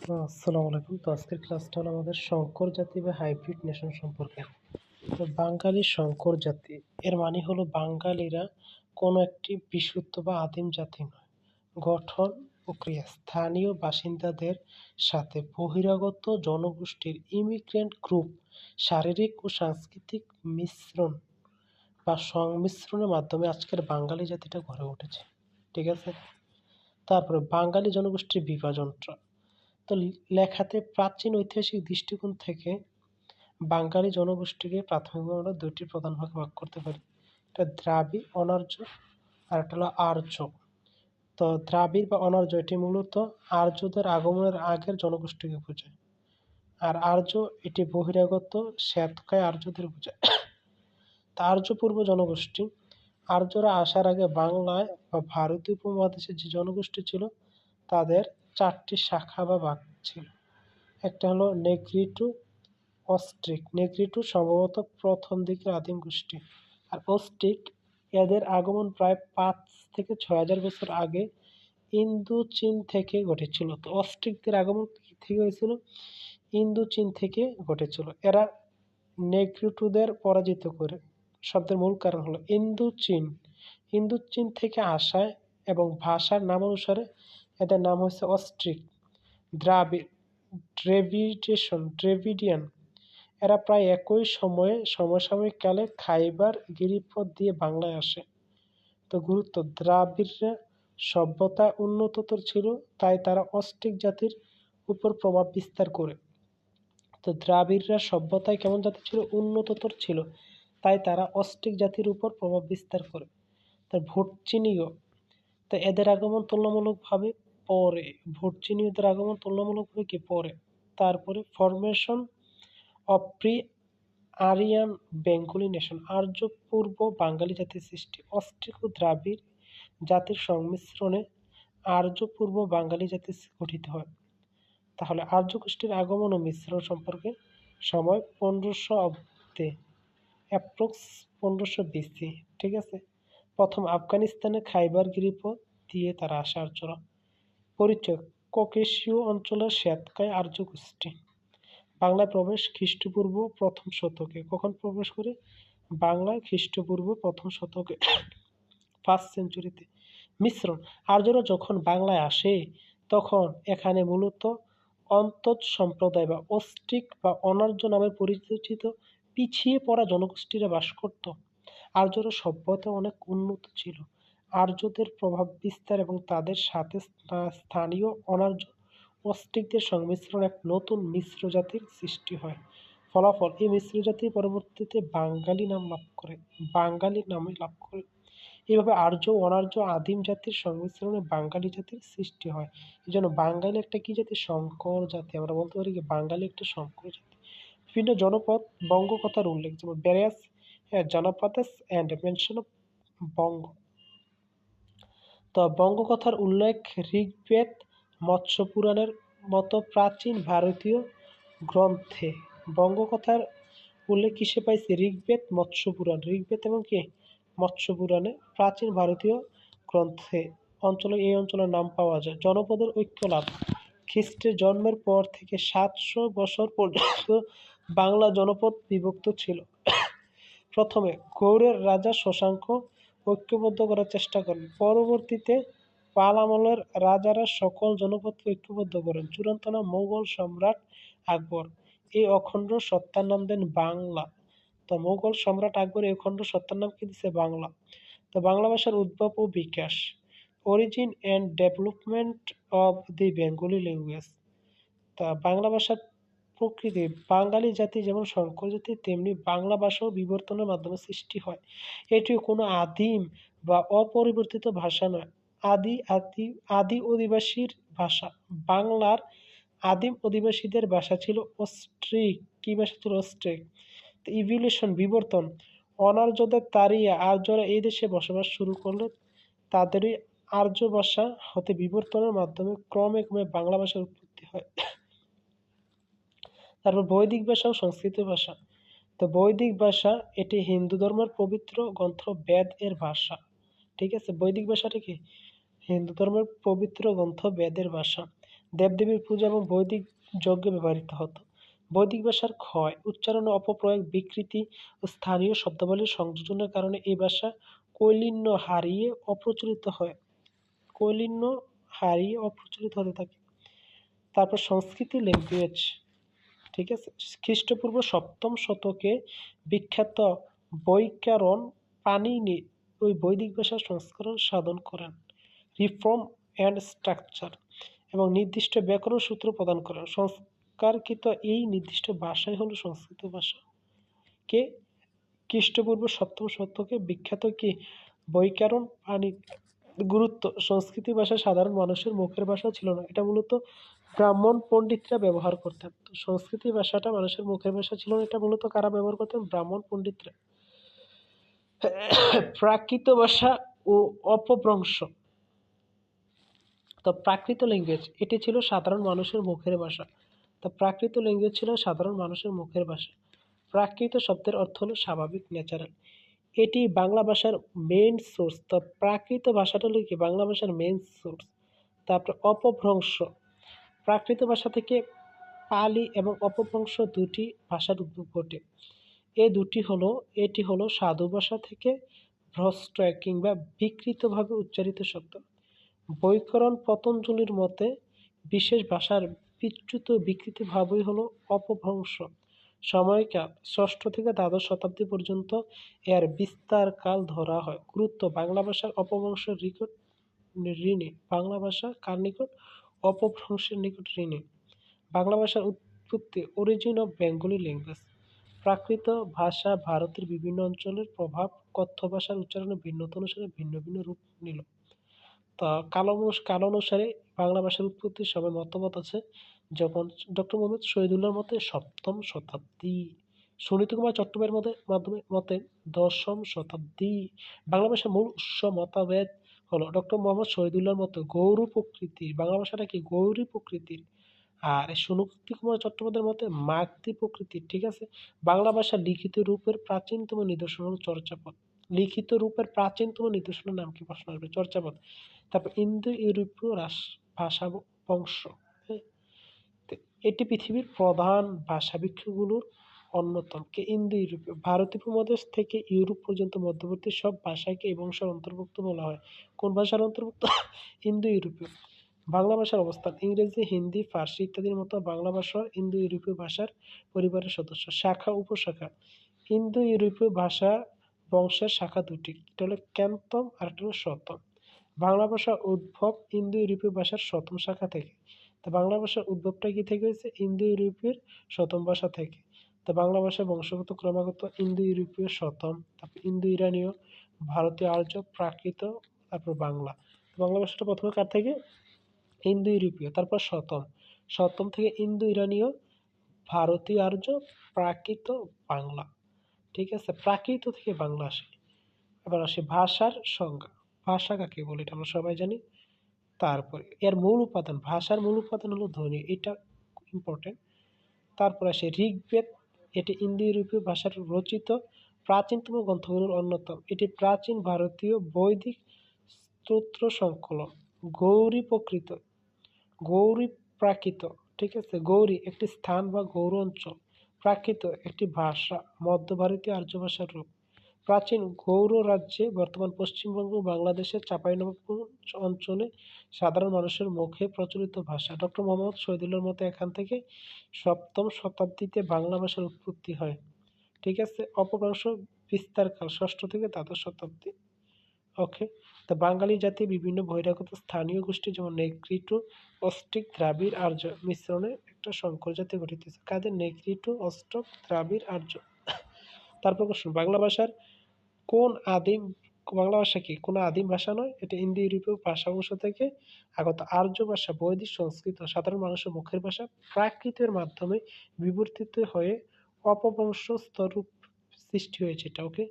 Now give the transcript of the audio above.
আসসালামু আলাইকুম। তো আজকের ক্লাসটা হলো আমাদের শঙ্কর জাতি বা হাইব্রিড নেশন সম্পর্কে। তো বাঙালি শঙ্কর জাতি, এর মানে হলো বাঙালিরা কোনো একটি বিশুদ্ধ বা আদিম জাতি নয়। গঠন প্রক্রিয়া স্থানীয় বাসিন্দাদের সাথে বহিরাগত জনগোষ্ঠীর ইমিগ্রেন্ট গ্রুপ শারীরিক ও সাংস্কৃতিক মিশ্রণ বা সংমিশ্রণের মাধ্যমে আজকের বাঙালি জাতিটা গড়ে উঠেছে। ঠিক আছে? তারপরে বাঙালি জনগোষ্ঠীর বিভাজনটা তো লেখাতে প্রাচীন ঐতিহাসিক দৃষ্টিকোণ থেকে বাঙালি জনগোষ্ঠীকে প্রাথমিকভাবে আমরা দুইটি প্রধান ভাগে ভাগ করতে পারি। একটা দ্রাবিড় অনার্য আর একটা হলো আর্য। তো দ্রাবিড় বা অনার্য এটি মূলত আর্যদের আগমনের আগের জনগোষ্ঠীকে বোঝায়। আর আর্য এটি বহিরাগত শ্বেতকায় আর্যদের বোঝায়। তা আর্য পূর্ব জনগোষ্ঠী, আর্যরা আসার আগে বাংলায় বা ভারতীয় উপমহাদেশে যে জনগোষ্ঠী ছিল, তাদের চারটি শাখা বা ভাগ ছিল। একটা হলো নেগ্রিটু অস্ট্রিক। নেগ্রিটু সম্ভবত প্রথম দিকের আদিম গোষ্ঠী। আর অস্ট্রিক এদের আগমন প্রায় পাঁচ থেকে ছয় হাজার বছর আগে ইন্দু চীন থেকে ঘটেছিল। তো অস্ট্রিকদের আগমন থেকে হয়েছিল? ইন্দু চীন থেকে ঘটেছিল। এরা নেগ্রিটুদের পরাজিত করে। শব্দের মূল কারণ হলো ইন্দু চীন ইন্দু চীন থেকে আসায় এবং ভাষার নাম অনুসারে এদের নাম হচ্ছে অস্ট্রিক। দ্রাবিড় ড্রেভিডেশন ড্রেভিডিয়ান এরা প্রায় একই সময়ে সমসাময়িক কালে খাইবার গিরিপথ দিয়ে বাংলায় আসে। তো গুরুত্ব, দ্রাবিড়রা সভ্যতা উন্নততর ছিল, তাই তারা অস্ট্রিক জাতির উপর প্রভাব বিস্তার করে। তো দ্রাবিড়রা সভ্যতায় কেমন জাতি ছিল? উন্নততর ছিল, তাই তারা অস্ট্রিক জাতির উপর প্রভাব বিস্তার করে। তার ভোটচিনীয় তো এদের আগমন তুলনামূলকভাবে পরে ভোটচিনীয়দের আগমন তুলনামূলকভাবে কি পরে। তারপরে formation of pre Aryan Bengali nation আর্য পূর্ব বাঙালি জাতির সৃষ্টি। অস্ট্রিক ও দ্রাবিড় জাতির সংমিশ্রণে আর্য পূর্ব বাঙালি জাতি গঠিত হয়। তাহলে আর্য গোষ্ঠীর আগমন ও মিশ্রণ সম্পর্কে সময় পনেরোশো অব্দে অ্যাপ্রক্স পনেরোশো বিসি, ঠিক আছে? প্রথম আফগানিস্তানে খাইবার গিরিপথ দিয়ে তারা আসে আর্যরা পরিচয়। ককেশীয় অঞ্চলের শ্বেতকায় আর্য গোষ্ঠী বাংলায় প্রবেশ খ্রিস্টপূর্ব প্রথম শতকে। কখন প্রবেশ করে? বাংলায় খ্রিস্টপূর্ব প্রথম শতকে। ফার্স্ট সেঞ্চুরিতে। মিশ্রণ। আর্যরা যখন বাংলায় আসে, তখন এখানে মূলত অন্তজ সম্প্রদায় বা অস্ট্রিক বা অনার্য নামে পরিচিত পিছিয়ে পড়া জনগোষ্ঠীরা বাস করত। আর্যরা সভ্যতা অনেক উন্নত ছিল। আর্যদের প্রভাব বিস্তার এবং তাদের সাথে স্থানীয় অনার্য অস্ট্রিকদের সংমিশ্রণ এক নতুন মিশ্র জাতির সৃষ্টি হয়। ফলাফল, এই মিশ্র জাতি পরবর্তীতে বাঙালি নাম লাভ করে, বাঙালি নামে লাভ করে। এইভাবে আর্য অনার্য আদিম জাতির সংমিশ্রণে বাঙালি জাতির সৃষ্টি হয়। এই জন্য বাঙালি একটা কি জাতি? শঙ্কর জাতি। আমরা বলতে পারি কি, বাঙালি একটা শঙ্কর জাতি। বিভিন্ন জনপদ, বঙ্গকথার উল্লেখ, যেমন various janapadas and mention of Banga. তো বঙ্গকথার উল্লেখ ঋগ্বেদ মৎস্য পুরাণের মতো প্রাচীন ভারতীয় গ্রন্থে। বঙ্গকথার উল্লেখ কিসে পাইছে? ঋগ্বেদ মৎস্য পুরাণ ঋগ্বেদ এবং কি? মৎস্য পুরাণে প্রাচীন ভারতীয় গ্রন্থে। অঞ্চলে এই অঞ্চলের নাম পাওয়া যায়। জনপদের ঐক্য লাভ। খ্রিস্টের জন্মের পর থেকে সাতশো বছর পর্যন্ত বাংলা জনপদ বিভক্ত ছিল। প্রথমে গৌড়ের রাজা শশাঙ্ক ঐক্যবদ্ধ করার চেষ্টা করেন। পরবর্তীতে পাল আমলের রাজারা সকল জনপদকে ঐক্যবদ্ধ করেন। চূড়ান্ত নাম মোগল সম্রাট আকবর। এই অখণ্ড সত্তার নাম দেন বাংলা। তো মোগল সম্রাট আকবর এই অখণ্ড সত্তার নাম কি দিচ্ছে বাংলা। তো বাংলা ভাষার উদ্ভব ও বিকাশ। Origin and development of the Bengali language তা বাংলা ভাষার প্রকৃতি বাঙালি জাতি যেমন শঙ্কর জাতি তেমনি বাংলা ভাষাও বিবর্তনের মাধ্যমে সৃষ্টি হয়। এটি কোনো আদিম বা অপরিবর্তিত ভাষা নয়। আদি আদি আদি অধিবাসীর ভাষা। বাংলার আদিম অধিবাসীদের ভাষা ছিল অস্ট্রিক। কী ভাষা ছিল অস্ট্রিক? ইভিলেশন বিবর্তন। অনার্যদের তাড়িয়ে আর্যরা এই দেশে বসবাস শুরু করলে, তাদেরই আর্য ভাষা হতে বিবর্তনের মাধ্যমে ক্রমে ক্রমে বাংলা ভাষার উৎপত্তি হয়। তারপর বৈদিক ভাষা ও সংস্কৃত ভাষা। তো বৈদিক ভাষা এটি হিন্দু ধর্মের পবিত্র গ্রন্থ বেদ এর ভাষা। ঠিক আছে? বৈদিক ভাষাটা কি? হিন্দু ধর্মের পবিত্র গ্রন্থ বেদের ভাষা। দেবদেবীর পূজা এবং বৈদিক যজ্ঞে ব্যবহৃত হতো। বৈদিক ভাষার ক্ষয়, উচ্চারণ অপপ্রয়োগ, বিকৃতি ও স্থানীয় শব্দাবলীর সংযোজনের কারণে এই ভাষা কৈলিন্য হারিয়ে অপ্রচলিত হয়। কৈলিন্য হারিয়ে অপ্রচলিত হতে থাকে। তারপর সংস্কৃতি ল্যাঙ্গুয়েজ। ঠিক আছে? খ্রিস্টপূর্ব সপ্তম শতকে বিখ্যাত বৈকারণ পানিনি ওই বৈদিক ভাষার সংস্করণ সাধন করেন। রিফর্ম অ্যান্ড স্ট্রাকচার এবং নির্দিষ্ট ব্যাকরণ সূত্র প্রদান করেন। সংস্কারকৃত এই নির্দিষ্ট ভাষাই হলো সংস্কৃত ভাষা। কে? খ্রিস্টপূর্ব সপ্তম শতকে বিখ্যাত কি? বৈকারণ পানি, গুরুত্ব, সংস্কৃতি ভাষা সাধারণ মানুষের মুখের ভাষা ছিল না। এটা মূলত ব্রাহ্মণ পণ্ডিতরা ব্যবহার করতেন। তো সংস্কৃতি ভাষাটা মানুষের মুখের ভাষা ছিল না, এটা মূলত কারা ব্যবহার করতেন? ব্রাহ্মণ পণ্ডিতরা। প্রাকৃত ভাষা ও অপভ্রংশ। তো প্রাকৃত ল্যাঙ্গুয়েজ, এটি ছিল সাধারণ মানুষের মুখের ভাষা। তো প্রাকৃত ল্যাঙ্গুয়েজ ছিল সাধারণ মানুষের মুখের ভাষা। প্রাকৃত শব্দের অর্থ হলো স্বাভাবিক ন্যাচারাল এটি বাংলা ভাষার মেন সোর্স তো প্রাকৃত ভাষাটা হলো কি? বাংলা ভাষার মেন সোর্স তারপর অপভ্রংশ। প্রাকৃত ভাষা থেকে পালি এবং অপভ্রংশ দুটি ভাষার উদ্ভব ঘটে। এ দুটি হলো, এটি হলো সাধু ভাষা থেকে ভ্রষ্ট কিংবা বিকৃতভাবে উচ্চারিত শব্দ। বৈকরণ পতঞ্জলির মতে, বিশেষ ভাষার বিচ্যুত বিকৃত ভাবই হলো অপভ্রংশ। সময়কাল, ষষ্ঠ থেকে দ্বাদশ শতাব্দী পর্যন্ত এর বিস্তার কাল ধরা হয়। গুরুত্ব, বাংলা ভাষার অপভ্রংশ নিকট ঋণী, বাংলা ভাষা কার নিকট? অপভ্রংশের নিকট ঋণী। বাংলা ভাষার উৎপত্তি অরিজিন অফ বেঙ্গলি ল্যাঙ্গুয়েজ প্রাকৃত ভাষা ভারতের বিভিন্ন অঞ্চলের প্রভাব কথ্য ভাষার উচ্চারণে ভিন্নতা অনুসারে ভিন্ন ভিন্ন রূপ নিল। তা কালো কাল অনুসারে বাংলা ভাষার উৎপত্তির সবাই মতামত আছে, যখন ডক্টর মোহাম্মদ শহীদুল্লাহর মতে সপ্তম শতাব্দী, সুনীত কুমার চট্টোপাধ্যায়ের মতে, মাধ্যমে মতে দশম শতাব্দী। বাংলা ভাষার মূল উৎস মতভেদ হলো ডক্টর মোহাম্মদ শহীদুল্লাহর মতো গৌরী প্রকৃতির বাংলা ভাষাটা কি গৌরী প্রকৃতির আর সুনীতি কুমার চট্টোপাধ্যায়ের মতে মাগধী প্রকৃতির ঠিক আছে? বাংলা ভাষা লিখিত রূপের প্রাচীনতম নিদর্শন হল চর্চাপদ লিখিত রূপের প্রাচীনতম নিদর্শনের নাম কি প্রশ্ন আসবে? চর্চাপদ তারপর ইন্দো ইউরোপীয় ভাষা বংশ। হ্যাঁ? এটি পৃথিবীর প্রধান ভাষা বৃক্ষগুলোর অন্যতম ইন্দো ইউরোপীয় ভারতীয় উপমহাদেশ থেকে ইউরোপ পর্যন্ত মধ্যবর্তী সব ভাষাকে এই বংশের অন্তর্ভুক্ত বলা হয়। কোন ভাষার অন্তর্ভুক্ত? ইন্দো ইউরোপীয় বাংলা ভাষার অবস্থান, ইংরেজি, হিন্দি, ফার্সি ইত্যাদির মতো বাংলা ভাষা ইন্দো ইউরোপীয় ভাষার পরিবারের সদস্য, শাখা, উপশাখা। ইন্দো ইউরোপীয় ভাষা বংশের শাখা দুটি, এটা হলো ক্যান্তম আর একটা হলো শতম বাংলা ভাষার উদ্ভব ইন্দো ইউরোপীয় ভাষার শতম শাখা থেকে। তো বাংলা ভাষার উদ্ভবটা কি থেকে হয়েছে? ইন্দো ইউরোপীয় শতম ভাষা থেকে। তো বাংলা ভাষা বংশগত ক্রমাগত ইন্দো ইউরোপীয় শতম তারপর ইন্দো ইরানীয় ভারতীয় আর্য, প্রাকৃত, তারপর বাংলা। বাংলা ভাষাটা প্রথমে কার থেকে? ইন্দো ইউরোপীয় তারপর শতম শতম থেকে ইন্দো ইরানীয় ভারতীয় আর্য, প্রাকৃত, বাংলা। ঠিক আছে? প্রাকৃত থেকে বাংলা আসে। এবার আসে ভাষার সংজ্ঞা। ভাষা কাকে বলে এটা আমরা সবাই জানি। তারপরে এর মূল উপাদান, ভাষার মূল উপাদান হলো ধ্বনি, এটা ইম্পর্টেন্ট তারপর আসে ঋগ্বেদ এটি ইন্দো ইউরোপীয় ভাষার রচিত প্রাচীনতম গ্রন্থগুলোর অন্যতম। এটি প্রাচীন ভারতীয় বৈদিক স্তোত্র সংকলন গৌরী প্রকৃত। গৌরী প্রাকৃত। ঠিক আছে? গৌরী একটি স্থান বা গৌর অঞ্চল। প্রাকৃত একটি ভাষা মধ্য ভারতীয় আর্য ভাষার রূপ। প্রাচীন গৌড় রাজ্যে বর্তমান পশ্চিমবঙ্গ, বাংলাদেশের চাঁপাইনবাবগঞ্জ অঞ্চলে সাধারণ মানুষের মুখে প্রচলিত ভাষা। ডক্টর মোহাম্মদ শহীদুল্লাহর মতো এখান থেকে সপ্তম শতাব্দীতে বাংলা ভাষার উৎপত্তি হয়। ঠিক আছে? অপভ্রংশ বিস্তারকাল ষষ্ঠ থেকে দ্বাদশ শতাব্দী। ওকে তা বাঙালি জাতি বিভিন্ন বহিরাগত স্থানীয় গোষ্ঠী যেমন নেগ্রিটো অস্টিক দ্রাবিড়, আর্য মিশ্রণে একটা সংকর জাতি গঠিত কাদের নেগ্রিটো অস্টক দ্রাবিড়, আর্য? তারপর বাংলা ভাষার কোন আদিম, বাংলা ভাষা কি? কোনো আদিম ভাষা নয়, এটা ইন্দো ইউরোপীয় ভাষা বংশ থেকে আগত আর্য ভাষা, বৈদিক সংস্কৃত, সাধারণ মানুষের মুখের ভাষা প্রাকৃতের মাধ্যমে বিবর্তিত হয়ে অপবংশ স্তরূপ সৃষ্টি হয়েছে। এটা ওকে